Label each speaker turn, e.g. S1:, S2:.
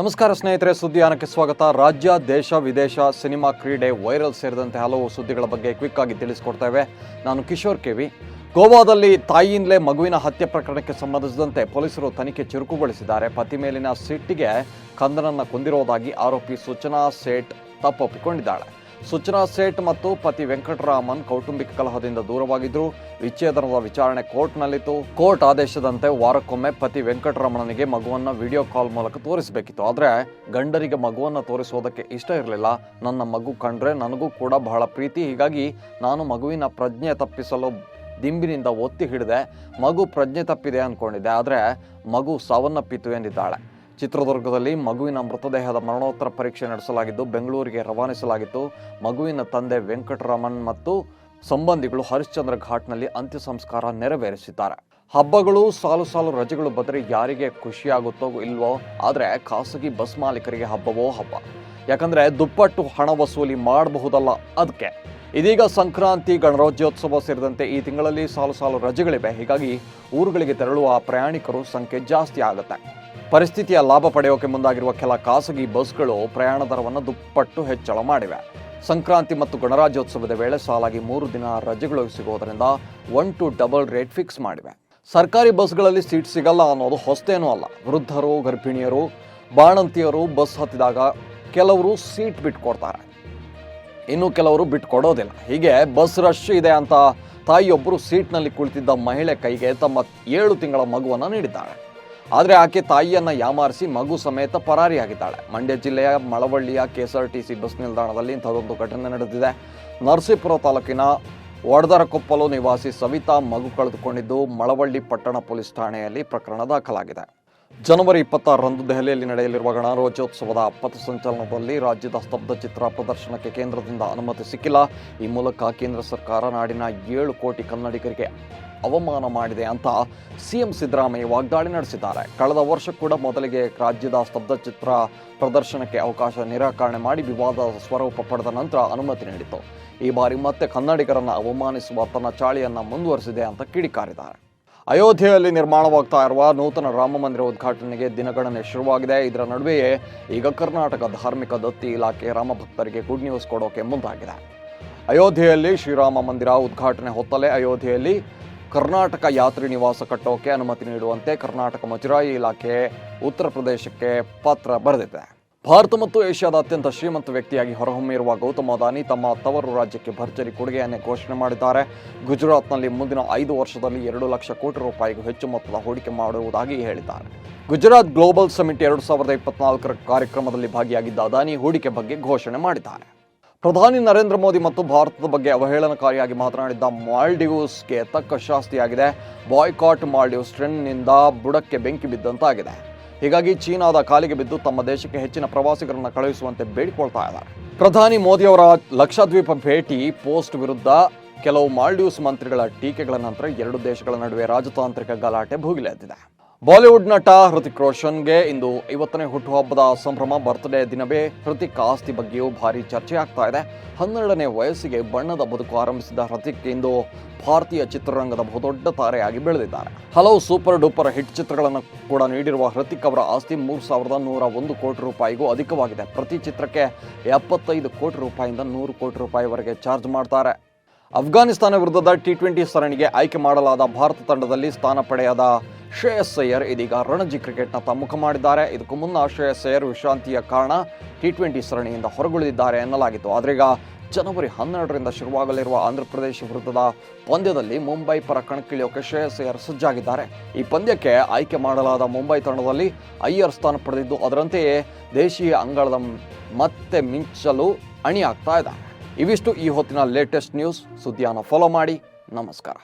S1: ನಮಸ್ಕಾರ ಸ್ನೇಹಿತರೆ, ಸುದ್ದಿಯಾನಕ್ಕೆ ಸ್ವಾಗತ. ರಾಜ್ಯ, ದೇಶ, ವಿದೇಶ, ಸಿನಿಮಾ, ಕ್ರೀಡೆ, ವೈರಲ್ ಸೇರಿದಂತೆ ಹಲವು ಸುದ್ದಿಗಳ ಬಗ್ಗೆ ಕ್ವಿಕ್ ಆಗಿ ತಿಳಿಸ್ಕೊಡ್ತೇವೆ ನಾನು ಕಿಶೋರ್ ಕೆವಿ ಗೋವಾದಲ್ಲಿ ತಾಯಿಯಿಂದಲೇ ಮಗುವಿನ ಹತ್ಯೆ ಪ್ರಕರಣಕ್ಕೆ ಸಂಬಂಧಿಸಿದಂತೆ ಪೊಲೀಸರು ತನಿಖೆ ಚುರುಕುಗೊಳಿಸಿದ್ದಾರೆ. ಪತಿ ಮೇಲಿನ ಸಿಟ್ಟಿಗೆ ಕಂದನನ್ನು ಕೊಂದಿರುವುದಾಗಿ ಆರೋಪಿ ಸೂಚನಾ ಸೇಠ್ ತಪ್ಪೊಪ್ಪಿಕೊಂಡಿದ್ದಾಳೆ. ಸೂಚನಾ ಸೇಠ್ ಮತ್ತು ಪತಿ ವೆಂಕಟರಾಮನ್ ಕೌಟುಂಬಿಕ ಕಲಹದಿಂದ ದೂರವಾಗಿದ್ದರು. ವಿಚ್ಛೇದನದ ವಿಚಾರಣೆ ಕೋರ್ಟ್ನಲ್ಲಿತ್ತು. ಕೋರ್ಟ್ ಆದೇಶದಂತೆ ವಾರಕ್ಕೊಮ್ಮೆ ಪತಿ ವೆಂಕಟರಮಣನಿಗೆ ಮಗುವನ್ನ ವಿಡಿಯೋ ಕಾಲ್ ಮೂಲಕ ತೋರಿಸಬೇಕಿತ್ತು. ಆದರೆ ಗಂಡರಿಗೆ ಮಗುವನ್ನ ತೋರಿಸೋದಕ್ಕೆ ಇಷ್ಟ ಇರಲಿಲ್ಲ. ನನ್ನ ಮಗು ಕಂಡ್ರೆ ನನಗೂ ಕೂಡ ಬಹಳ ಪ್ರೀತಿ. ಹೀಗಾಗಿ ನಾನು ಮಗುವಿನ ಪ್ರಜ್ಞೆ ತಪ್ಪಿಸಲು ದಿಂಬಿನಿಂದ ಒತ್ತಿ ಹಿಡಿದೆ. ಮಗು ಪ್ರಜ್ಞೆ ತಪ್ಪಿದೆ ಅಂದ್ಕೊಂಡಿದ್ದೆ ಆದರೆ ಮಗು ಸಾವನ್ನಪ್ಪಿತು ಎಂದಿದ್ದಾಳೆ. ಚಿತ್ರದುರ್ಗದಲ್ಲಿ ಮಗುವಿನ ಮೃತದೇಹದ ಮರಣೋತ್ತರ ಪರೀಕ್ಷೆ ನಡೆಸಲಾಗಿದ್ದು, ಬೆಂಗಳೂರಿಗೆ ರವಾನಿಸಲಾಗಿತ್ತು. ಮಗುವಿನ ತಂದೆ ವೆಂಕಟರಾಮನ್ ಮತ್ತು ಸಂಬಂಧಿಗಳು ಹರಿಶ್ಚಂದ್ರ ಘಾಟ್ನಲ್ಲಿ ಅಂತ್ಯ ಸಂಸ್ಕಾರ ನೆರವೇರಿಸಿದ್ದಾರೆ. ಹಬ್ಬಗಳು, ಸಾಲು ಸಾಲು ರಜೆಗಳು ಬಂದರೆ ಯಾರಿಗೆ ಖುಷಿಯಾಗುತ್ತೋ ಇಲ್ವೋ, ಆದರೆ ಖಾಸಗಿ ಬಸ್ ಮಾಲೀಕರಿಗೆ ಹಬ್ಬವೋ ಹಬ್ಬ. ಯಾಕಂದರೆ ದುಪ್ಪಟ್ಟು ಹಣ ವಸೂಲಿ ಮಾಡಬಹುದಲ್ಲ ಅದಕ್ಕೆ ಇದೀಗ ಸಂಕ್ರಾಂತಿ, ಗಣರಾಜ್ಯೋತ್ಸವ ಸೇರಿದಂತೆ ಈ ತಿಂಗಳಲ್ಲಿ ಸಾಲು ಸಾಲು ರಜೆಗಳಿವೆ. ಹೀಗಾಗಿ ಊರುಗಳಿಗೆ ತೆರಳುವ ಪ್ರಯಾಣಿಕರು ಸಂಖ್ಯೆ ಜಾಸ್ತಿ ಆಗುತ್ತೆ. ಪರಿಸ್ಥಿತಿಯ ಲಾಭ ಪಡೆಯೋಕೆ ಮುಂದಾಗಿರುವ ಕೆಲ ಖಾಸಗಿ ಬಸ್ಗಳು ಪ್ರಯಾಣ ದರವನ್ನು ದುಪ್ಪಟ್ಟು ಹೆಚ್ಚಳ ಮಾಡಿವೆ. ಸಂಕ್ರಾಂತಿ ಮತ್ತು ಗಣರಾಜ್ಯೋತ್ಸವದ ವೇಳೆ ಸಾಲಾಗಿ ಮೂರು ದಿನ ರಜೆಗಳು ಸಿಗೋದರಿಂದ one to double rate fix ಮಾಡಿವೆ. ಸರ್ಕಾರಿ ಬಸ್ಗಳಲ್ಲಿ ಸೀಟ್ ಸಿಗಲ್ಲ ಅನ್ನೋದು ಹೊಸ್ತೇನೂ ಅಲ್ಲ. ವೃದ್ಧರು, ಗರ್ಭಿಣಿಯರು, ಬಾಣಂತಿಯರು ಬಸ್ ಹತ್ತಿದಾಗ ಕೆಲವರು ಸೀಟ್ ಬಿಟ್ಕೊಡ್ತಾರೆ. ಇನ್ನು ಕೆಲವರು ಬಿಟ್ಕೊಡೋದಿಲ್ಲ. ಹೀಗೆ ಬಸ್ ರಶ್ ಇದೆ ಅಂತ ತಾಯಿಯೊಬ್ಬರು ಸೀಟ್ನಲ್ಲಿ ಕುಳಿತಿದ್ದ ಮಹಿಳೆ ಕೈಗೆ ತಮ್ಮ ಏಳು ತಿಂಗಳ ಮಗುವನ್ನು ನೀಡಿದ್ದಾಳೆ ಆದರೆ ಆಕೆ ತಾಯಿಯನ್ನು ಯಾಮಾರಿಸಿ ಮಗು ಸಮೇತ ಪರಾರಿಯಾಗಿದ್ದಾಳೆ. ಮಂಡ್ಯ ಜಿಲ್ಲೆಯ ಮಳವಳ್ಳಿಯ ಕೆಎಸ್ಆರ್ಟಿಸಿ ಬಸ್ ನಿಲ್ದಾಣದಲ್ಲಿ ಇಂಥದ್ದೊಂದು ಘಟನೆ ನಡೆದಿದೆ. ನರಸೀಪುರ ತಾಲೂಕಿನ ವಡದರಕೊಪ್ಪಲು ನಿವಾಸಿ ಸವಿತಾ ಮಗು ಕಳೆದುಕೊಂಡಿದ್ದು ಮಳವಳ್ಳಿ ಪಟ್ಟಣ ಪೊಲೀಸ್ ಠಾಣೆಯಲ್ಲಿ ಪ್ರಕರಣ ದಾಖಲಾಗಿದೆ. ಜನವರಿ ಇಪ್ಪತ್ತಾರರಂದು ದೆಹಲಿಯಲ್ಲಿ ನಡೆಯಲಿರುವ ಗಣರಾಜ್ಯೋತ್ಸವದ ಸಂಚಲನದಲ್ಲಿ ರಾಜ್ಯದ ಸ್ತಬ್ಧ ಚಿತ್ರ ಪ್ರದರ್ಶನಕ್ಕೆ ಕೇಂದ್ರದಿಂದ ಅನುಮತಿ ಸಿಕ್ಕಿಲ್ಲ. ಈ ಮೂಲಕ ಕೇಂದ್ರ ಸರ್ಕಾರ ನಾಡಿನ ಏಳು ಕೋಟಿ ಕನ್ನಡಿಗರಿಗೆ ಅವಮಾನ ಮಾಡಿದೆ ಅಂತ ಸಿಎಂ ಸಿದ್ದರಾಮಯ್ಯ ವಾಗ್ದಾಳಿ ನಡೆಸಿದ್ದಾರೆ. ಕಳೆದ ವರ್ಷ ಕೂಡ ಮೊದಲಿಗೆ ರಾಜ್ಯದ ಸ್ತಬ್ಧ ಚಿತ್ರ ಪ್ರದರ್ಶನಕ್ಕೆ ಅವಕಾಶ ನಿರಾಕರಣೆ ಮಾಡಿ ವಿವಾದದ ಸ್ವರೂಪ ಪಡೆದ ನಂತರ ಅನುಮತಿ ನೀಡಿತು ಈ ಬಾರಿ ಮತ್ತೆ ಕನ್ನಡಿಗರನ್ನು ಅವಮಾನಿಸುವ ತನ್ನ ಚಾಳಿಯನ್ನು ಮುಂದುವರಿಸಿದೆ ಅಂತ ಕಿಡಿಕಾರಿದ್ದಾರೆ. ಅಯೋಧ್ಯೆಯಲ್ಲಿ ನಿರ್ಮಾಣವಾಗ್ತಾ ಇರುವ ನೂತನ ರಾಮ ಮಂದಿರ ಉದ್ಘಾಟನೆಗೆ ದಿನಗಣನೆ ಶುರುವಾಗಿದೆ. ಇದರ ನಡುವೆಯೇ ಈಗ ಕರ್ನಾಟಕ ಧಾರ್ಮಿಕ ದತ್ತಿ ಇಲಾಖೆ ರಾಮ ಭಕ್ತರಿಗೆ ಗುಡ್ ನ್ಯೂಸ್ ಕೊಡೋಕೆ ಮುಂದಾಗಿದೆ. ಅಯೋಧ್ಯೆಯಲ್ಲಿ ಶ್ರೀರಾಮ ಮಂದಿರ ಉದ್ಘಾಟನೆ ಹೊತ್ತಲೇ ಅಯೋಧ್ಯೆಯಲ್ಲಿ ಕರ್ನಾಟಕ ಯಾತ್ರಿ ನಿವಾಸ ಕಟ್ಟೋಕೆ ಅನುಮತಿ ನೀಡುವಂತೆ ಕರ್ನಾಟಕ ಮುಜರಾಯಿ ಇಲಾಖೆ ಉತ್ತರ ಪ್ರದೇಶಕ್ಕೆ ಪತ್ರ ಬರೆದಿದೆ. ಭಾರತ ಮತ್ತು ಏಷ್ಯಾದ ಅತ್ಯಂತ ಶ್ರೀಮಂತ ವ್ಯಕ್ತಿಯಾಗಿ ಹೊರಹೊಮ್ಮಿರುವ ಗೌತಮ್ ಅದಾನಿ ತಮ್ಮ ತವರು ರಾಜ್ಯಕ್ಕೆ ಭರ್ಜರಿ ಕೊಡುಗೆಯನ್ನೇ ಘೋಷಣೆ ಮಾಡಿದ್ದಾರೆ. ಗುಜರಾತ್ನಲ್ಲಿ ಮುಂದಿನ ಐದು ವರ್ಷದಲ್ಲಿ ಎರಡು ಲಕ್ಷ ಕೋಟಿ ರೂಪಾಯಿಗೂ ಹೆಚ್ಚು ಮೊತ್ತದ ಹೂಡಿಕೆ ಮಾಡುವುದಾಗಿ ಹೇಳಿದ್ದಾರೆ. ಗುಜರಾತ್ ಗ್ಲೋಬಲ್ ಸಮಿಟ್ ಎರಡು ಸಾವಿರದ ಇಪ್ಪತ್ನಾಲ್ಕರ ಕಾರ್ಯಕ್ರಮದಲ್ಲಿ ಭಾಗಿಯಾಗಿದ್ದ ಅದಾನಿ ಹೂಡಿಕೆ ಬಗ್ಗೆ ಘೋಷಣೆ ಮಾಡಿದ್ದಾರೆ. ಪ್ರಧಾನಿ ನರೇಂದ್ರ ಮೋದಿ ಮತ್ತು ಭಾರತದ ಬಗ್ಗೆ ಅವಹೇಳನಕಾರಿಯಾಗಿ ಮಾತನಾಡಿದ್ದ ಮಾಲ್ಡೀವ್ಸ್ಗೆ ತಕ್ಕ ಶಾಸ್ತಿಯಾಗಿದೆ. ಬಾಯ್ಕಾಟ್ ಮಾಲ್ಡೀವ್ಸ್ ಟ್ರೆಂಡ್ನಿಂದ ಬುಡಕ್ಕೆ ಬೆಂಕಿ ಬಿದ್ದಂತಾಗಿದೆ. ಹೀಗಾಗಿ ಚೀನಾದ ಕಾಲಿಗೆ ಬಿದ್ದು ತಮ್ಮ ದೇಶಕ್ಕೆ ಹೆಚ್ಚಿನ ಪ್ರವಾಸಿಗರನ್ನು ಕಳುಹಿಸುವಂತೆ ಬೇಡಿಕೊಳ್ತಾ ಇದ್ದಾರೆ. ಪ್ರಧಾನಿ ಮೋದಿಯವರ ಲಕ್ಷದ್ವೀಪ ಭೇಟಿ, ಪೋಸ್ಟ್ ವಿರುದ್ಧ ಕೆಲವು ಮಾಲ್ಡೀವ್ಸ್ ಮಂತ್ರಿಗಳ ಟೀಕೆಗಳ ನಂತರ ಎರಡು ದೇಶಗಳ ನಡುವೆ ರಾಜತಾಂತ್ರಿಕ ಗಲಾಟೆ ಭುಗಿಲೆದ್ದಿದೆ. ಬಾಲಿವುಡ್ ನಟ ಹೃತಿಕ್ ರೋಷನ್ಗೆ ಇಂದು ಐವತ್ತನೇ ಹುಟ್ಟುಹಬ್ಬದ ಸಂಭ್ರಮ ಬರ್ತ್ಡೇ ದಿನವೇ ಹೃತಿಕ್ ಆಸ್ತಿ ಬಗ್ಗೆಯೂ ಭಾರಿ ಚರ್ಚೆ ಆಗ್ತಾ ಇದೆ. ಹನ್ನೆರಡನೇ ವಯಸ್ಸಿಗೆ ಬಣ್ಣದ ಬದುಕು ಆರಂಭಿಸಿದ ಹೃತಿಕ್ ಇಂದು ಭಾರತೀಯ ಚಿತ್ರರಂಗದ ಬಹುದೊಡ್ಡ ತಾರೆಯಾಗಿ ಬೆಳೆದಿದ್ದಾರೆ. ಹಲವು ಸೂಪರ್ ಡೂಪರ್ ಹಿಟ್ ಚಿತ್ರಗಳನ್ನು ಕೂಡ ನೀಡಿರುವ ಹೃತಿಕ್ ಅವರ ಆಸ್ತಿ ಮೂರು ಸಾವಿರದ ನೂರ ಒಂದು ಕೋಟಿ ರೂಪಾಯಿಗೂ ಅಧಿಕವಾಗಿದೆ. ಪ್ರತಿ ಚಿತ್ರಕ್ಕೆ ಎಪ್ಪತ್ತೈದು ಕೋಟಿ ರೂಪಾಯಿಂದ ನೂರು ಕೋಟಿ ರೂಪಾಯಿವರೆಗೆ ಚಾರ್ಜ್ ಮಾಡ್ತಾರೆ. ಅಫ್ಘಾನಿಸ್ತಾನ ವಿರುದ್ಧದ ಟಿ ಟ್ವೆಂಟಿ ಸರಣಿಗೆ ಆಯ್ಕೆ ಮಾಡಲಾದ ಭಾರತ ತಂಡದಲ್ಲಿ ಸ್ಥಾನ ಪಡೆಯದ ಶ್ರೇಯಸ್ ಅಯ್ಯರ್ ಇದೀಗ ರಣಜಿ ಕ್ರಿಕೆಟ್ನ ಮುಖ ಮಾಡಿದ್ದಾರೆ. ಇದಕ್ಕೂ ಮುನ್ನ ಶ್ರೇಯಸ್ ಅಯ್ಯರ್ ವಿಶ್ರಾಂತಿಯ ಕಾರಣ ಟಿ ಟ್ವೆಂಟಿ ಸರಣಿಯಿಂದ ಹೊರಗುಳಿದಿದ್ದಾರೆ ಎನ್ನಲಾಗಿತ್ತು. ಆದ್ರೀಗ ಜನವರಿ ಹನ್ನೆರಡರಿಂದ ಶುರುವಾಗಲಿರುವ ಆಂಧ್ರಪ್ರದೇಶ ವಿರುದ್ಧದ ಪಂದ್ಯದಲ್ಲಿ ಮುಂಬೈ ಪರ ಕಣಕ್ಕಿಳಿಯೋಕೆ ಶ್ರೇಯಸ್ ಅಯ್ಯರ್ ಸಜ್ಜಾಗಿದ್ದಾರೆ. ಈ ಪಂದ್ಯಕ್ಕೆ ಆಯ್ಕೆ ಮಾಡಲಾದ ಮುಂಬೈ ತಂಡದಲ್ಲಿ ಅಯ್ಯರ್ ಸ್ಥಾನ ಪಡೆದಿದ್ದು, ಅದರಂತೆಯೇ ದೇಶೀಯ ಅಂಗಳದ ಮತ್ತೆ ಮಿಂಚಲು ಅಣಿಯಾಗ್ತಾ ಇದ್ದಾರೆ. ಇವಿಷ್ಟು ಈ ಹೊತ್ತಿನ ಲೇಟೆಸ್ಟ್ ನ್ಯೂಸ್ ಸುದ್ದಿಯನ್ನು ಫಾಲೋ ಮಾಡಿ. ನಮಸ್ಕಾರ.